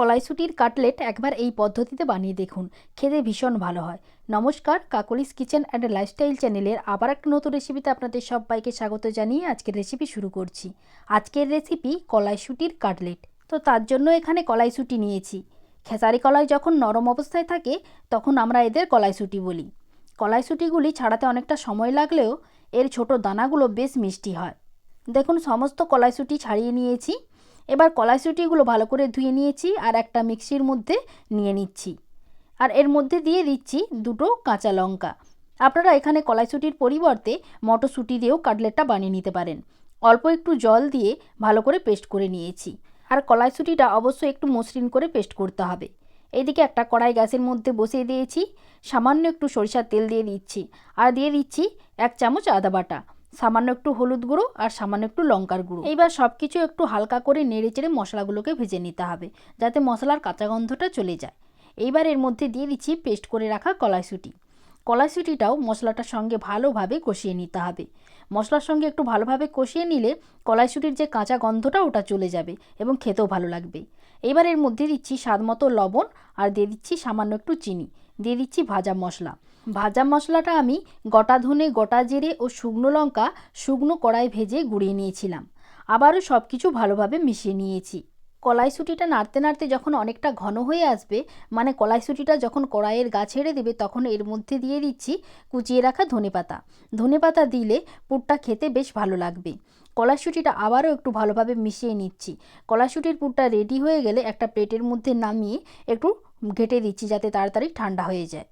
কলাইশুটির cutlet একবার এই পদ্ধতিতে বানিয়ে দেখুন। খেতে ভীষণ ভালো হয়। নমস্কার, কাকলিস কিচেন অ্যান্ড লাইফস্টাইল চ্যানেলের আবার একটা নতুন রেসিপিতে আপনাদের সবাইকে স্বাগত জানিয়ে আজকের রেসিপি শুরু করছি। আজকের রেসিপি কলাইশুটির কাটলেট। তো তার জন্য এখানে কলাইশুটি নিয়েছি। খেসারি কলাই যখন নরম অবস্থায় থাকে, তখন আমরা এদের কলাইশুটি বলি। কলাইশুটিগুলি ছাড়াতে অনেকটা সময় লাগলেও এর ছোট দানাগুলো বেশ মিষ্টি হয়। দেখুন, সমস্ত কলাইশুটি ছাড়িয়ে নিয়েছি। এবার কলাইশুটিগুলো ভালো করে ধুয়ে নিয়েছি আর একটা মিক্সির মধ্যে নিয়ে নিচ্ছি। আর এর মধ্যে দিয়ে দিচ্ছি দুটো কাঁচা লঙ্কা। আপনারা এখানে কলাইশুটির পরিবর্তে মটরশুঁটি দিয়েও কাটলেটটা বানিয়ে নিতে পারেন। অল্প একটু জল দিয়ে ভালো করে পেস্ট করে নিয়েছি। আর কলাইশুটিটা অবশ্যই একটু মসৃণ করে পেস্ট করতে হবে। এদিকে একটা কড়াই গ্যাসের মধ্যে বসিয়ে দিয়েছি। সামান্য একটু সরিষার তেল দিয়ে দিচ্ছি। আর দিয়ে দিচ্ছি এক চামচ আদা বাটা। সামান্য একটু হলুদ গুঁড়ো আর সামান্য একটু লঙ্কার গুঁড়ো। এইবার সব কিছু একটু হালকা করে নেড়ে চেড়ে মশলাগুলোকে ভেজে নিতে হবে, যাতে মশলার কাঁচা গন্ধটা চলে যায়। এইবার এর মধ্যে দিয়ে দিচ্ছি পেস্ট করে রাখা কলাইশুঁটি। কলাইশুঁটিটাও মশলাটার সঙ্গে ভালোভাবে কষিয়ে নিতে হবে। মশলার সঙ্গে একটু ভালোভাবে কষিয়ে নিলে কলাইশুঁটির যে কাঁচা গন্ধটা ওটা চলে যাবে এবং খেতেও ভালো লাগবে। এবার এর মধ্যে দিচ্ছি স্বাদ মতো লবণ আর দিয়ে দিচ্ছি সামান্য একটু চিনি। দিয়ে দিচ্ছি ভাজা মশলা। ভাজা মশলাটা আমি গোটা ধনে, গোটা জিরে ও শুকনো লঙ্কা শুকনো কড়াই ভেজে গুঁড়িয়ে নিয়েছিলাম। আবারও সব কিছু ভালোভাবে মিশিয়ে নিয়েছি। কলাইশুঁটিটা নাড়তে নাড়তে যখন অনেকটা ঘন হয়ে আসবে মানে কলাইশুঁটিটা যখন কড়াইয়ের গা ছেড়ে দেবে, তখন এর মধ্যে দিয়ে দিচ্ছি কুচিয়ে রাখা ধনেপাতা। ধনেপাতা দিলে পুরটা খেতে বেশ ভালো লাগবে। কলাইশুঁটিটা আবারও একটু ভালোভাবে মিশিয়ে নিচ্ছি। কলাইশুঁটির পুরটা রেডি হয়ে গেলে একটা প্লেটের মধ্যে নামিয়ে একটু ঘেটে দিচ্ছি যাতে তাড়াতাড়ি ঠান্ডা হয়ে যায়।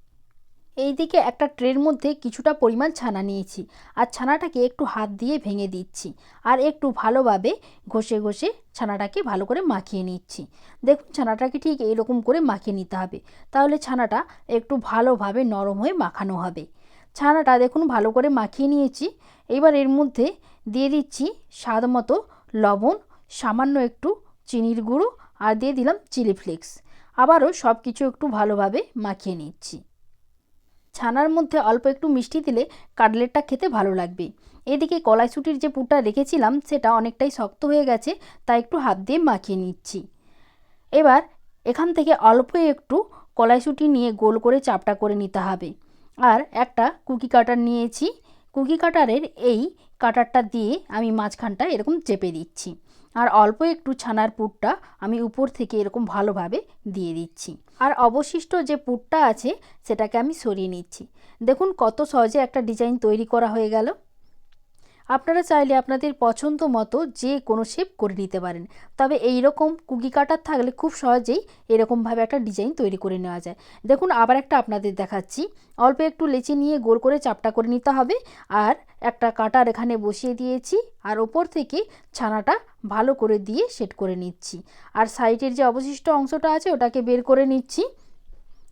এই দিকে একটা ট্রের মধ্যে কিছুটা পরিমাণ ছানা নিয়েছি আর ছানাটাকে একটু হাত দিয়ে ভেঙে দিচ্ছি আর একটু ভালোভাবে ঘষে ঘষে ছানাটাকে ভালো করে মাখিয়ে নিচ্ছি। দেখুন, ছানাটাকে ঠিক এইরকম করে মাখিয়ে নিতে হবে। তাহলে ছানাটা একটু ভালোভাবে নরম হয়ে মাখানো হবে। ছানাটা দেখুন, ভালো করে মাখিয়ে নিয়েছি। এবার এর মধ্যে দিয়ে দিচ্ছি স্বাদ মতো লবণ, সামান্য একটু চিনির গুঁড়ো আর দিয়ে দিলাম চিলি ফ্লেক্স। আবারও সব কিছু একটু ভালোভাবে মাখিয়ে নিচ্ছি। ছানার মধ্যে অল্প একটু মিষ্টি দিলে কাটলেটটা খেতে ভালো লাগবে। এদিকে কলাইশুটির যে পুরটা রেখেছিলাম, সেটা অনেকটাই শক্ত হয়ে গেছে, তাই একটু হাত দিয়ে মাখিয়ে নিচ্ছি। এবার এখান থেকে অল্প একটু কলাইশুটি নিয়ে গোল করে চাপটা করে নিতে হবে। আর একটা কুকি কাটার নিয়েছি। কুকি কাটারের এই কাটারটা দিয়ে আমি মাঝখানটা এরকম চেপে দিচ্ছি। আর অল্প একটু ছানার পুরটা আমি উপর থেকে এরকম ভালোভাবে দিয়ে দিচ্ছি। আর অবশিষ্ট যে পুটটা আছে, সেটাকে আমি সরিয়ে নিচ্ছি। দেখুন কত সহজে একটা ডিজাইন তৈরি করা হয়ে গেল। আপনারা চাইলে আপনাদের পছন্দ মতো যে কোনো শেপ করে নিতে পারেন। তবে এই রকম কুকি কাটার থাকলে খুব সহজেই এরকমভাবে একটা ডিজাইন তৈরি করে নেওয়া যায়। দেখুন, আবার একটা আপনাদের দেখাচ্ছি। অল্প একটু লেচি নিয়ে গোল করে চাপটা করে নিতে হবে। আর একটা কাটার এখানে বসিয়ে দিয়েছি। আর ওপর থেকে ছানাটা ভালো করে দিয়ে সেট করে নিচ্ছি। আর সাইডের যে অবশিষ্ট অংশটা আছে, ওটাকে বের করে নিচ্ছি।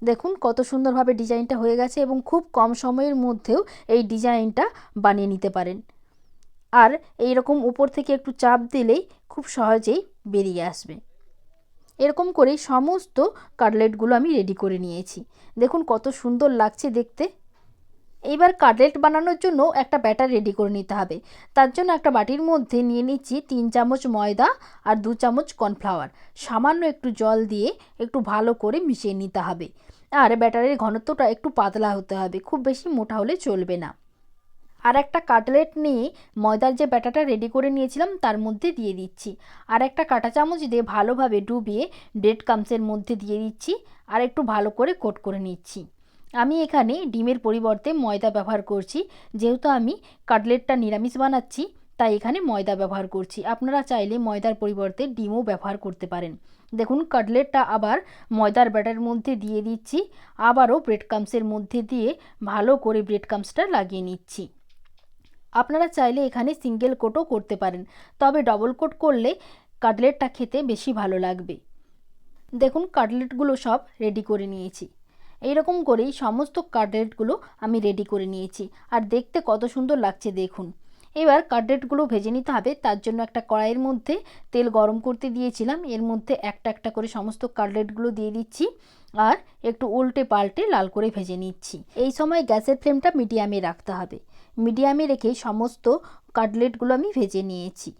দেখুন, কত সুন্দরভাবে ডিজাইনটা হয়ে গেছে এবং খুব কম সময়ের মধ্যেও এই ডিজাইনটা বানিয়ে নিতে পারেন। আর এই রকম উপর থেকে একটু চাপ দিলেই খুব সহজেই বেরিয়ে আসবে। এরকম করেই সমস্ত কাটলেটগুলো আমি রেডি করে নিয়েছি। দেখুন কত সুন্দর লাগছে দেখতে। এইবার কাটলেট বানানোর জন্য একটা ব্যাটার রেডি করে নিতে হবে। তার জন্য একটা বাটির মধ্যে নিয়ে নিচ্ছি তিন চামচ ময়দা আর দু চামচ কর্নফ্লাওয়ার সামান্য একটু জল দিয়ে একটু ভালো করে মিশিয়ে নিতে হবে। আর ব্যাটারের ঘনত্বটা একটু পাতলা হতে হবে। খুব বেশি মোটা হলে চলবে না। আর একটা কাটলেট নিয়ে ময়দার যে ব্যাটাটা রেডি করে নিয়েছিলাম, তার মধ্যে দিয়ে দিচ্ছি। আর একটা কাঁটা চামচ দিয়ে ভালোভাবে ডুবিয়ে ব্রেড কামসের মধ্যে দিয়ে দিচ্ছি আর একটু ভালো করে কোট করে নিচ্ছি। আমি এখানে ডিমের পরিবর্তে ময়দা ব্যবহার করছি। যেহেতু আমি কাটলেটটা নিরামিষ বানাচ্ছি, তাই এখানে ময়দা ব্যবহার করছি। আপনারা চাইলে ময়দার পরিবর্তে ডিমও ব্যবহার করতে পারেন। দেখুন, কাটলেটটা আবার ময়দার ব্যাটার মধ্যে দিয়ে দিচ্ছি। আবারও ব্রেড কামসের মধ্যে দিয়ে ভালো করে ব্রেড কামসটা লাগিয়ে নিচ্ছি। আপনারা চাইলে এখানে সিঙ্গেল কোটও করতে পারেন, তবে ডবল কোট করলে কাটলেটটা খেতে বেশি ভালো লাগবে। দেখুন কাটলেটগুলো সব রেডি করে নিয়েছি। এইরকম করেই সমস্ত কাটলেটগুলো আমি রেডি করে নিয়েছি। আর দেখতে কত সুন্দর লাগছে দেখুন। এবার কাটলেটগুলো ভেজে নিতে হবে, তার জন্য একটা কড়াইয়ের মধ্যে তেল গরম করতে দিয়েছিলাম। এর মধ্যে একটা একটা করে সমস্ত কাটলেটগুলো দিয়ে দিচ্ছি। আর একটু উল্টে পাল্টে লাল করে ভেজে নিচ্ছি। এই সময় গ্যাসের ফ্লেমটা মিডিয়ামে রাখতে হবে। মিডিয়ামে রেখে সমস্ত কাটলেটগুলো আমি ভেজে নিয়েছি।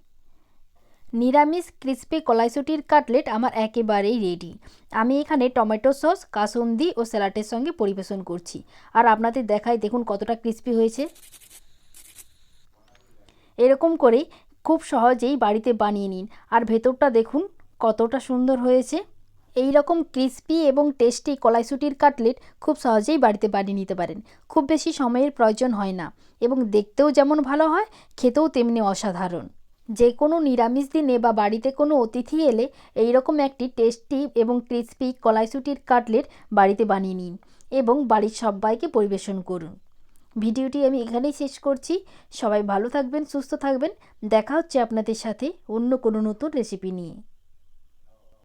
নিরামিষ ক্রিস্পি কলাইশুটির কাটলেট আমার একেবারেই রেডি। আমি এখানে টমেটো সস, কাসুন্দি ও স্যালাডের সঙ্গে পরিবেশন করছি। আর আপনাদের দেখাই দেখুন কতটা ক্রিস্পি হয়েছে। এরকম করে খুব সহজেই বাড়িতে বানিয়ে নিন। আর ভেতরটা দেখুন কতটা সুন্দর হয়েছে। এই রকম ক্রিস্পি এবং টেস্টি কলাইশুটির কাটলেট খুব সহজেই বাড়িতে বানিয়ে নিতে পারেন। খুব বেশি সময়ের প্রয়োজন হয় না এবং দেখতেও যেমন ভালো হয়, খেতেও তেমনি অসাধারণ। যে কোনো নিরামিষ দিনে বা বাড়িতে কোনো অতিথি এলে এই রকম একটি টেস্টি এবং ক্রিস্পি কলাইশুটির কাটলেট বাড়িতে বানিয়ে নিন এবং বাড়ির সবাইকে পরিবেশন করুন। ভিডিওটি আমি এখানেই শেষ করছি। সবাই ভালো থাকবেন, সুস্থ থাকবেন। দেখা হচ্ছে আপনাদের সাথে অন্য কোনো নতুন রেসিপি নিয়ে।